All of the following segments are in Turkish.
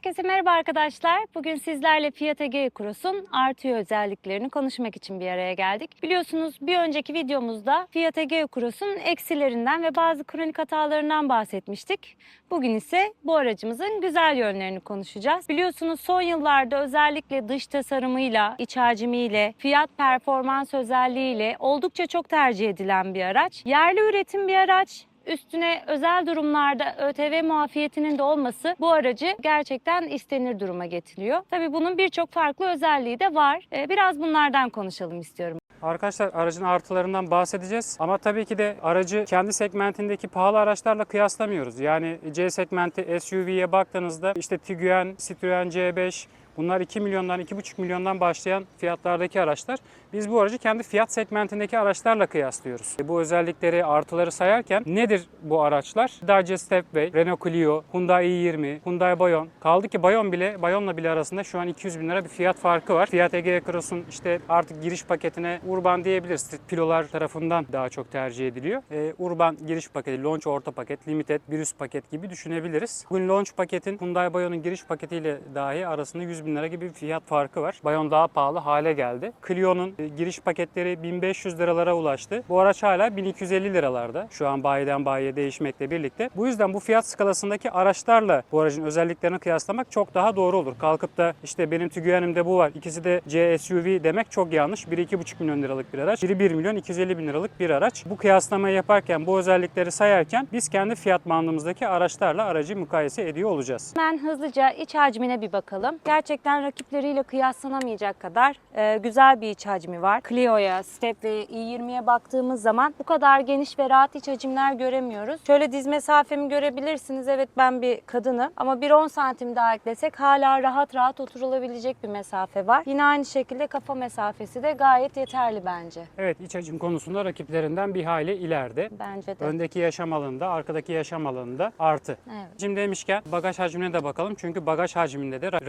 Herkese merhaba arkadaşlar. Bugün sizlerle Fiat Egea Cross'un artı özelliklerini konuşmak için bir araya geldik. Biliyorsunuz bir önceki videomuzda Fiat Egea Cross'un eksilerinden ve bazı kronik hatalarından bahsetmiştik. Bugün ise bu aracımızın güzel yönlerini konuşacağız. Biliyorsunuz son yıllarda özellikle dış tasarımıyla, iç hacmiyle, fiyat performans özelliğiyle oldukça çok tercih edilen bir araç. Yerli üretim bir araç. Üstüne özel durumlarda ÖTV muafiyetinin de olması bu aracı gerçekten istenir duruma getiriyor. Tabii bunun birçok farklı özelliği de var. Ee, Biraz bunlardan konuşalım istiyorum. Arkadaşlar aracın artılarından bahsedeceğiz ama tabii ki de aracı kendi segmentindeki pahalı araçlarla kıyaslamıyoruz. Yani C segmenti SUV'ye baktığınızda işte Tiguan, Citroen C5 bunlar 2 milyondan 2,5 milyondan başlayan fiyatlardaki araçlar. Biz bu aracı kendi fiyat segmentindeki araçlarla kıyaslıyoruz. Bu özellikleri, artıları sayarken nedir bu araçlar? Dacia Stepway, Renault Clio, Hyundai i20, Hyundai Bayon. Kaldı ki Bayon bile, Bayon'la bile arasında şu an 200 bin lira bir fiyat farkı var. Fiat Egea Cross'un işte artık giriş paketine Urban diyebiliriz. Pilolar tarafından daha çok tercih ediliyor. Ee, Urban giriş paketi, Launch orta paket, Limited bir üst paket gibi düşünebiliriz. Bugün Launch paketin Hyundai Bayon'un giriş paketiyle dahi arasında 100 bin lira gibi bir fiyat farkı var. Bayon daha pahalı hale geldi. Clio'nun e, giriş paketleri 1500 liralara ulaştı. Bu araç hala 1250 liralarda. Şu an bayiden bayiye değişmekle birlikte. Bu yüzden bu fiyat skalasındaki araçlarla bu aracın özelliklerini kıyaslamak çok daha doğru olur. Kalkıp da işte benim Tiguan'imde bu var. İkisi de C SUV demek çok yanlış. Biri 2,5 milyon liralık bir araç. Biri 1 milyon 250 bin liralık bir araç. Bu kıyaslamayı yaparken bu özellikleri sayarken biz kendi fiyat bandımızdaki araçlarla aracı mukayese ediyor olacağız. Hemen hızlıca iç hacmine bir bakalım. Gerçekten rakipleriyle kıyaslanamayacak kadar e, güzel bir iç hacmi var. Clio'ya, Step ve i20'ye baktığımız zaman bu kadar geniş ve rahat iç hacimler göremiyoruz. Şöyle diz mesafemi görebilirsiniz. Evet ben bir kadınım ama bir 10 santim daha eklesek hala rahat rahat oturulabilecek bir mesafe var. Yine aynı şekilde kafa mesafesi de gayet yeterli bence. Evet iç hacim konusunda rakiplerinden bir hayli ileride. Bence de. Öndeki yaşam alanında, arkadaki yaşam alanında artı. Evet. Hacim demişken bagaj hacmine de bakalım. Çünkü bagaj hacminde de ra-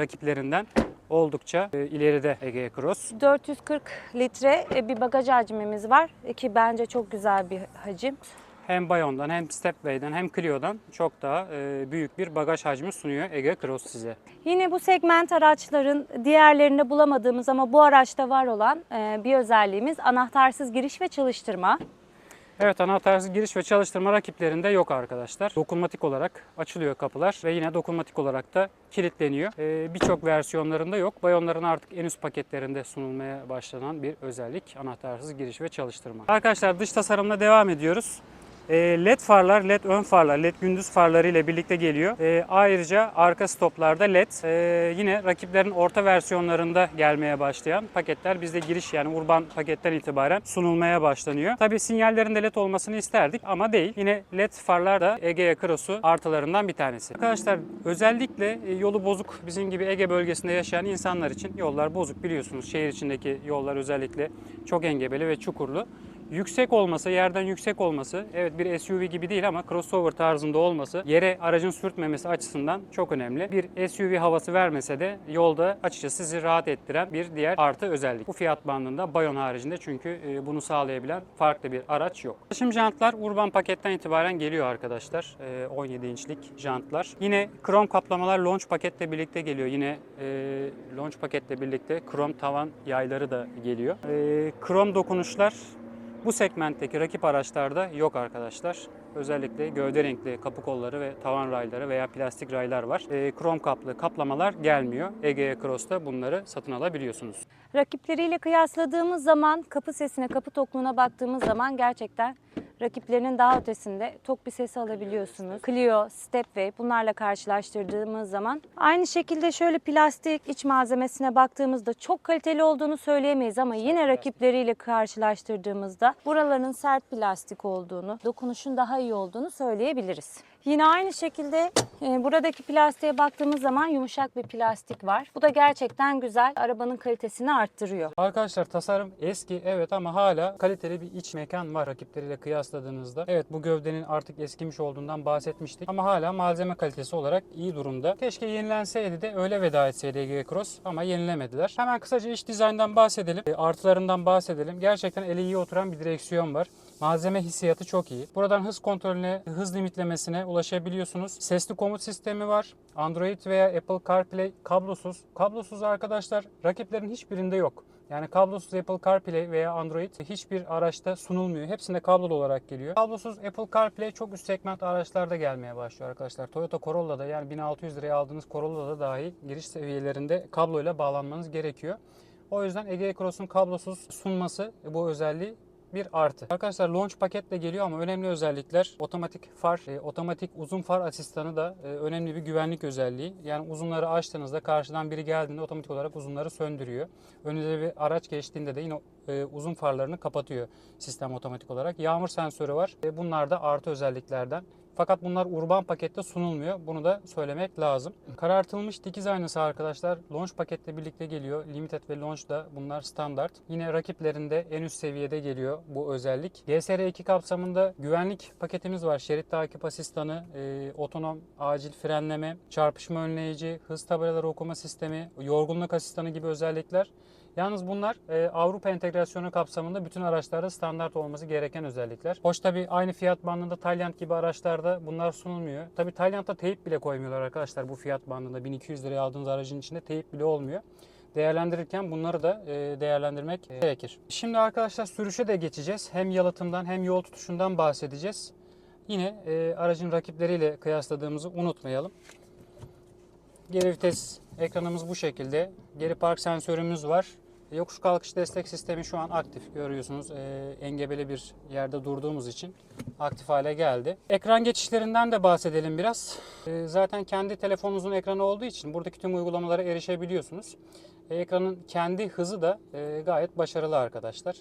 rakiplerinden oldukça e, ileride Egea Cross. 440 litre e, bir bagaj hacmimiz var E, ki bence çok güzel bir hacim. Hem Bayon'dan hem Stepway'den hem Clio'dan çok daha büyük bir bagaj hacmi sunuyor Egea Cross size. Yine bu segment araçların diğerlerinde bulamadığımız ama bu araçta var olan bir özelliğimiz anahtarsız giriş ve çalıştırma. Evet anahtarsız giriş ve çalıştırma rakiplerinde yok arkadaşlar. Dokunmatik olarak açılıyor kapılar ve yine dokunmatik olarak da kilitleniyor. E, Birçok versiyonlarında yok. Bayonların artık en üst paketlerinde sunulmaya başlanan bir özellik anahtarsız giriş ve çalıştırma. Arkadaşlar dış tasarımla devam ediyoruz. E, LED farlar, LED ön farlar, LED gündüz farları ile birlikte geliyor. E, ayrıca arka stoplarda LED. E, yine rakiplerin orta versiyonlarında gelmeye başlayan paketler bizde giriş yani urban paketten itibaren sunulmaya başlanıyor. Tabi sinyallerin de LED olmasını isterdik ama değil. Yine LED farlar da Egea Cross'u artılarından bir tanesi. Arkadaşlar özellikle yolu bozuk bizim gibi Ege bölgesinde yaşayan insanlar için yollar bozuk biliyorsunuz. Şehir içindeki yollar özellikle çok engebeli ve çukurlu yüksek olması, yerden yüksek olması, evet bir SUV gibi değil ama crossover tarzında olması, yere aracın sürtmemesi açısından çok önemli. Bir SUV havası vermese de yolda açıkçası sizi rahat ettiren bir diğer artı özellik. Bu fiyat bandında Bayon haricinde çünkü e, bunu sağlayabilen farklı bir araç yok. Taşım jantlar urban paketten itibaren geliyor arkadaşlar. E, 17 inçlik jantlar. Yine krom kaplamalar launch paketle birlikte geliyor. Yine e, launch paketle birlikte krom tavan yayları da geliyor. E, krom dokunuşlar bu segmentteki rakip araçlarda yok arkadaşlar. Özellikle gövde renkli kapı kolları ve tavan rayları veya plastik raylar var. E, krom kaplı kaplamalar gelmiyor. Egea Cross'ta bunları satın alabiliyorsunuz. Rakipleriyle kıyasladığımız zaman kapı sesine, kapı tokluğuna baktığımız zaman gerçekten rakiplerinin daha ötesinde tok bir sesi alabiliyorsunuz. Clio, Stepway bunlarla karşılaştırdığımız zaman aynı şekilde şöyle plastik iç malzemesine baktığımızda çok kaliteli olduğunu söyleyemeyiz ama yine rakipleriyle karşılaştırdığımızda buraların sert plastik olduğunu, dokunuşun daha iyi olduğunu söyleyebiliriz. Yine aynı şekilde e, buradaki plastiğe baktığımız zaman yumuşak bir plastik var. Bu da gerçekten güzel. Arabanın kalitesini arttırıyor. Arkadaşlar tasarım eski evet ama hala kaliteli bir iç mekan var rakipleriyle kıyasladığınızda. Evet bu gövdenin artık eskimiş olduğundan bahsetmiştik ama hala malzeme kalitesi olarak iyi durumda. Keşke yenilenseydi de öyle veda etseydi Egea Cross ama yenilemediler. Hemen kısaca iç dizayndan bahsedelim. E, Artılarından bahsedelim. Gerçekten ele iyi oturan bir direksiyon var. Malzeme hissiyatı çok iyi. Buradan hız kontrolüne, hız limitlemesine ulaşabiliyorsunuz. Sesli komut sistemi var. Android veya Apple CarPlay kablosuz. Kablosuz arkadaşlar rakiplerin hiçbirinde yok. Yani kablosuz Apple CarPlay veya Android hiçbir araçta sunulmuyor. Hepsinde kablolu olarak geliyor. Kablosuz Apple CarPlay çok üst segment araçlarda gelmeye başlıyor arkadaşlar. Toyota Corolla'da yani 1600 liraya aldığınız Corolla'da dahi giriş seviyelerinde kabloyla bağlanmanız gerekiyor. O yüzden Ege Cross'un kablosuz sunması bu özelliği bir artı. Arkadaşlar launch paketle geliyor ama önemli özellikler otomatik far, e, otomatik uzun far asistanı da e, önemli bir güvenlik özelliği. Yani uzunları açtığınızda karşıdan biri geldiğinde otomatik olarak uzunları söndürüyor. Önünüze bir araç geçtiğinde de yine e, uzun farlarını kapatıyor sistem otomatik olarak. Yağmur sensörü var. E, bunlar da artı özelliklerden. Fakat bunlar urban pakette sunulmuyor. Bunu da söylemek lazım. Karartılmış dikiz aynası arkadaşlar launch pakette birlikte geliyor. Limited ve launch da bunlar standart. Yine rakiplerinde en üst seviyede geliyor bu özellik. GSR2 kapsamında güvenlik paketimiz var. Şerit takip asistanı, e, otonom acil frenleme, çarpışma önleyici, hız tabelaları okuma sistemi, yorgunluk asistanı gibi özellikler. Yalnız bunlar e, Avrupa entegrasyonu kapsamında bütün araçlarda standart olması gereken özellikler. Hoş tabi aynı fiyat bandında Tayland gibi araçlarda bunlar sunulmuyor. Tabi Tayland'da teyip bile koymuyorlar arkadaşlar bu fiyat bandında. 1200 liraya aldığınız aracın içinde teyip bile olmuyor. Değerlendirirken bunları da e, değerlendirmek e, gerekir. Şimdi arkadaşlar sürüşe de geçeceğiz. Hem yalıtımdan hem yol tutuşundan bahsedeceğiz. Yine e, aracın rakipleriyle kıyasladığımızı unutmayalım. Geri vites ekranımız bu şekilde. Geri park sensörümüz var. Yokuş kalkış destek sistemi şu an aktif görüyorsunuz. Ee, engebeli bir yerde durduğumuz için aktif hale geldi. Ekran geçişlerinden de bahsedelim biraz. Ee, zaten kendi telefonunuzun ekranı olduğu için buradaki tüm uygulamalara erişebiliyorsunuz. Ee, ekranın kendi hızı da e, gayet başarılı arkadaşlar.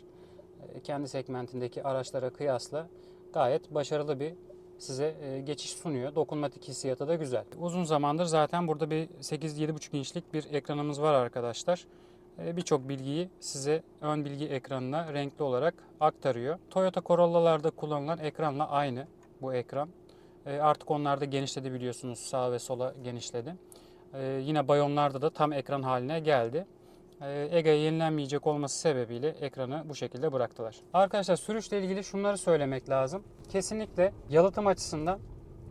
Ee, kendi segmentindeki araçlara kıyasla gayet başarılı bir size e, geçiş sunuyor. Dokunmatik hissiyatı da güzel. Uzun zamandır zaten burada bir 8-7,5 inçlik bir ekranımız var arkadaşlar. E, Birçok bilgiyi size ön bilgi ekranına renkli olarak aktarıyor. Toyota Corolla'larda kullanılan ekranla aynı bu ekran. E, Artık onlar da genişledi biliyorsunuz sağa ve sola genişledi. E, Yine Bayonlarda da tam ekran haline geldi. E, Ega yenilenmeyecek olması sebebiyle ekranı bu şekilde bıraktılar. Arkadaşlar sürüşle ilgili şunları söylemek lazım. Kesinlikle yalıtım açısından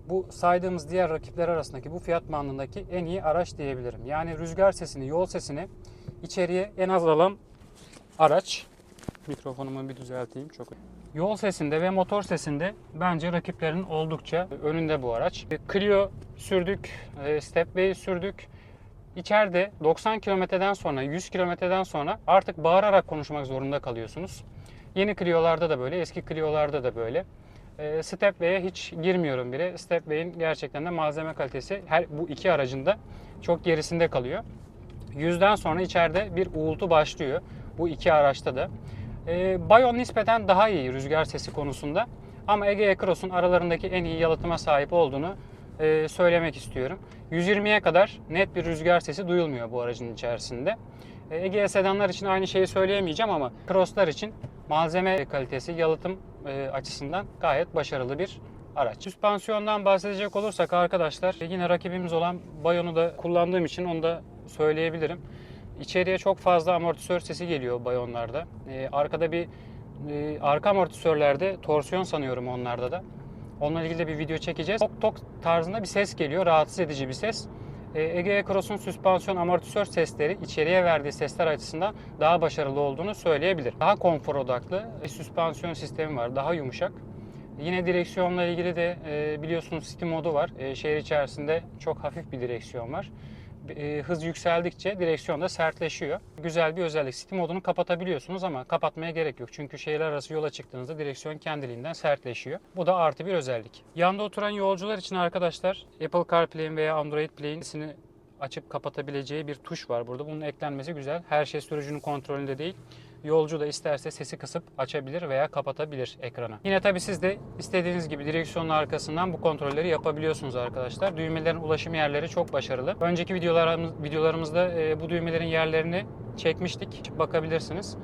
bu saydığımız diğer rakipler arasındaki bu fiyat bandındaki en iyi araç diyebilirim. Yani rüzgar sesini, yol sesini içeriye en az alan araç. Mikrofonumu bir düzelteyim çok. Yol sesinde ve motor sesinde bence rakiplerin oldukça önünde bu araç. Clio sürdük, e, Stepway sürdük. İçeride 90 kilometreden sonra, 100 kilometreden sonra artık bağırarak konuşmak zorunda kalıyorsunuz. Yeni Clio'larda da böyle, eski Clio'larda da böyle. E, Stepway'e hiç girmiyorum bile. Stepway'in gerçekten de malzeme kalitesi her bu iki aracın da çok gerisinde kalıyor. Yüzden sonra içeride bir uğultu başlıyor. Bu iki araçta da. E, Bayon nispeten daha iyi rüzgar sesi konusunda. Ama Ege Cross'un aralarındaki en iyi yalıtıma sahip olduğunu e, söylemek istiyorum. 120'ye kadar net bir rüzgar sesi duyulmuyor bu aracın içerisinde. E, Ege sedanlar için aynı şeyi söyleyemeyeceğim ama Cross'lar için malzeme kalitesi, yalıtım e, açısından gayet başarılı bir araç. Süspansiyondan bahsedecek olursak arkadaşlar e, yine rakibimiz olan Bayon'u da kullandığım için onu da söyleyebilirim. İçeriye çok fazla amortisör sesi geliyor Bayon'larda. Arkada bir arka amortisörlerde torsiyon sanıyorum onlarda da. Onunla ilgili de bir video çekeceğiz. Tok tok tarzında bir ses geliyor. Rahatsız edici bir ses. E, Ege Cross'un süspansiyon amortisör sesleri içeriye verdiği sesler açısından daha başarılı olduğunu söyleyebilir. Daha konfor odaklı bir süspansiyon sistemi var. Daha yumuşak. Yine direksiyonla ilgili de e, biliyorsunuz City modu var. E, şehir içerisinde çok hafif bir direksiyon var. E, hız yükseldikçe direksiyon da sertleşiyor. Güzel bir özellik. City modunu kapatabiliyorsunuz ama kapatmaya gerek yok. Çünkü şehirler arası yola çıktığınızda direksiyon kendiliğinden sertleşiyor. Bu da artı bir özellik. Yanda oturan yolcular için arkadaşlar Apple CarPlay'in veya Android Play'in açıp kapatabileceği bir tuş var burada. Bunun eklenmesi güzel. Her şey sürücünün kontrolünde değil. Yolcu da isterse sesi kısıp açabilir veya kapatabilir ekranı. Yine tabii siz de istediğiniz gibi direksiyonun arkasından bu kontrolleri yapabiliyorsunuz arkadaşlar. Düğmelerin ulaşım yerleri çok başarılı. Önceki videolarımız, videolarımızda e, bu düğmelerin yerlerini çekmiştik. Bakabilirsiniz.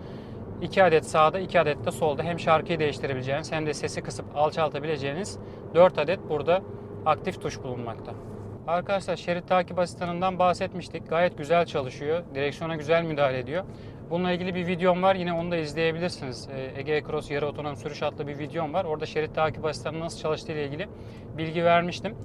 2 adet sağda, 2 adet de solda hem şarkıyı değiştirebileceğiniz hem de sesi kısıp alçaltabileceğiniz 4 adet burada aktif tuş bulunmakta. Arkadaşlar şerit takip asistanından bahsetmiştik. Gayet güzel çalışıyor. Direksiyona güzel müdahale ediyor. Bununla ilgili bir videom var. Yine onu da izleyebilirsiniz. Ee, Ege Cross yarı otonom sürüş adlı bir videom var. Orada şerit takip asistanı nasıl çalıştığı ile ilgili bilgi vermiştim.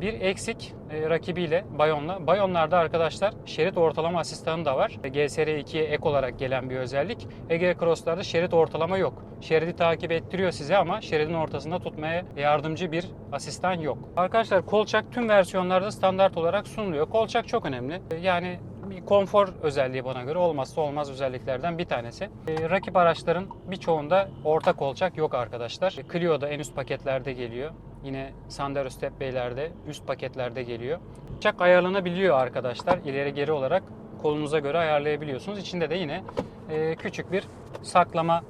Bir eksik e, rakibiyle Bayon'la. Bayonlarda arkadaşlar şerit ortalama asistanı da var. GSR2'ye ek olarak gelen bir özellik. Ege Cross'larda şerit ortalama yok. Şeridi takip ettiriyor size ama şeridin ortasında tutmaya yardımcı bir asistan yok. Arkadaşlar kolçak tüm versiyonlarda standart olarak sunuluyor. Kolçak çok önemli. E, Yani bir konfor özelliği bana göre olmazsa olmaz özelliklerden bir tanesi. E, rakip araçların birçoğunda orta kolçak yok arkadaşlar. E, Clio'da en üst paketlerde geliyor. Yine Sandero Step Bey'lerde üst paketlerde geliyor. Kolçak ayarlanabiliyor arkadaşlar. İleri geri olarak kolunuza göre ayarlayabiliyorsunuz. İçinde de yine e, küçük bir saklama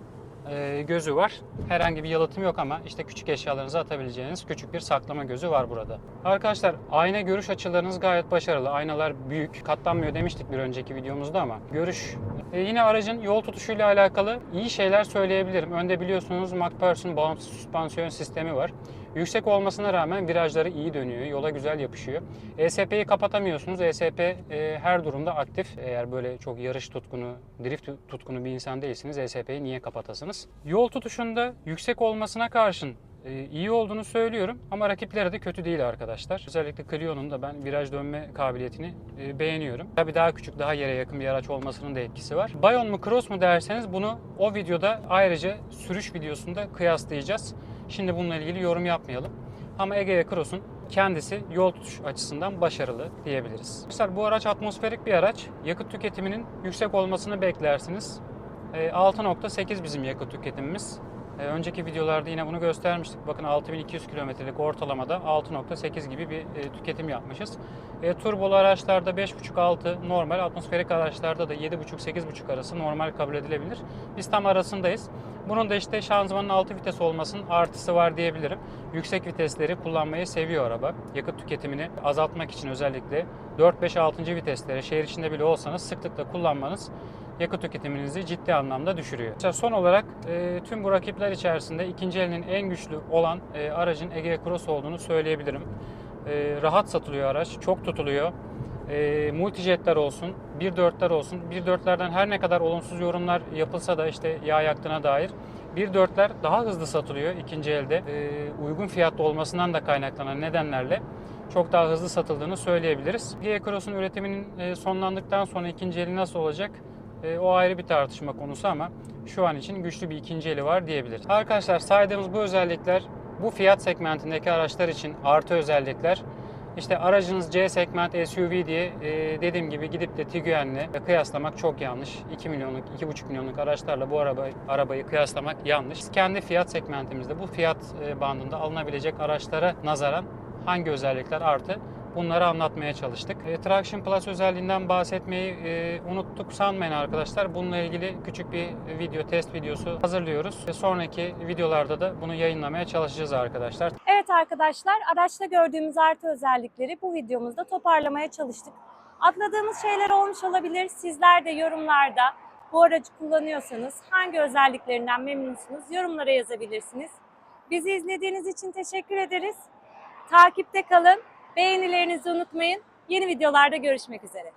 e, gözü var. Herhangi bir yalıtım yok ama işte küçük eşyalarınızı atabileceğiniz küçük bir saklama gözü var burada. Arkadaşlar ayna görüş açılarınız gayet başarılı. Aynalar büyük. Katlanmıyor demiştik bir önceki videomuzda ama görüş e, yine aracın yol tutuşuyla alakalı iyi şeyler söyleyebilirim. Önde biliyorsunuz MacPherson bağımsız süspansiyon sistemi var. Yüksek olmasına rağmen virajları iyi dönüyor, yola güzel yapışıyor. ESP'yi kapatamıyorsunuz. ESP e, her durumda aktif. Eğer böyle çok yarış tutkunu, drift tutkunu bir insan değilsiniz ESP'yi niye kapatasınız? Yol tutuşunda yüksek olmasına karşın e, iyi olduğunu söylüyorum ama rakipleri de kötü değil arkadaşlar. Özellikle Clio'nun da ben viraj dönme kabiliyetini e, beğeniyorum. Tabii daha küçük, daha yere yakın bir araç olmasının da etkisi var. Bayon mu Cross mu derseniz bunu o videoda ayrıca sürüş videosunda kıyaslayacağız. Şimdi bununla ilgili yorum yapmayalım. Ama Egea Cross'un kendisi yol tutuş açısından başarılı diyebiliriz. Arkadaşlar bu araç atmosferik bir araç. Yakıt tüketiminin yüksek olmasını beklersiniz. E, 6.8 bizim yakıt tüketimimiz. E, Önceki videolarda yine bunu göstermiştik. Bakın 6200 kilometrelik ortalamada 6.8 gibi bir e, tüketim yapmışız. E, turbolu araçlarda 5.5-6 normal, atmosferik araçlarda da 7.5-8.5 arası normal kabul edilebilir. Biz tam arasındayız. Bunun da işte şanzımanın 6 vites olmasının artısı var diyebilirim. Yüksek vitesleri kullanmayı seviyor araba. Yakıt tüketimini azaltmak için özellikle 4-5-6. vitesleri şehir içinde bile olsanız sıklıkla kullanmanız yakıt tüketiminizi ciddi anlamda düşürüyor. İşte son olarak e, tüm bu rakipler içerisinde ikinci elinin en güçlü olan e, aracın Egea Cross olduğunu söyleyebilirim. E, rahat satılıyor araç, çok tutuluyor. E, multijetler olsun, 1.4'ler olsun. 1.4'lerden her ne kadar olumsuz yorumlar yapılsa da işte yağ yaktığına dair 1.4'ler daha hızlı satılıyor ikinci elde. E, uygun fiyatlı olmasından da kaynaklanan nedenlerle çok daha hızlı satıldığını söyleyebiliriz. Egea Cross'un üretiminin e, sonlandıktan sonra ikinci eli nasıl olacak? E, o ayrı bir tartışma konusu ama şu an için güçlü bir ikinci eli var diyebiliriz. Arkadaşlar saydığımız bu özellikler bu fiyat segmentindeki araçlar için artı özellikler. İşte aracınız C segment SUV diye e, dediğim gibi gidip de Tiguan'le kıyaslamak çok yanlış. 2 milyonluk, 2,5 milyonluk araçlarla bu araba, arabayı kıyaslamak yanlış. Biz kendi fiyat segmentimizde bu fiyat e, bandında alınabilecek araçlara nazaran hangi özellikler artı bunları anlatmaya çalıştık. E, Traction Plus özelliğinden bahsetmeyi e, unuttuk sanmayın arkadaşlar. Bununla ilgili küçük bir video, test videosu hazırlıyoruz. Ve sonraki videolarda da bunu yayınlamaya çalışacağız arkadaşlar. Evet arkadaşlar, araçta gördüğümüz artı özellikleri bu videomuzda toparlamaya çalıştık. Atladığımız şeyler olmuş olabilir. Sizler de yorumlarda bu aracı kullanıyorsanız hangi özelliklerinden memnunsunuz yorumlara yazabilirsiniz. Bizi izlediğiniz için teşekkür ederiz. Takipte kalın. Beğenilerinizi unutmayın. Yeni videolarda görüşmek üzere.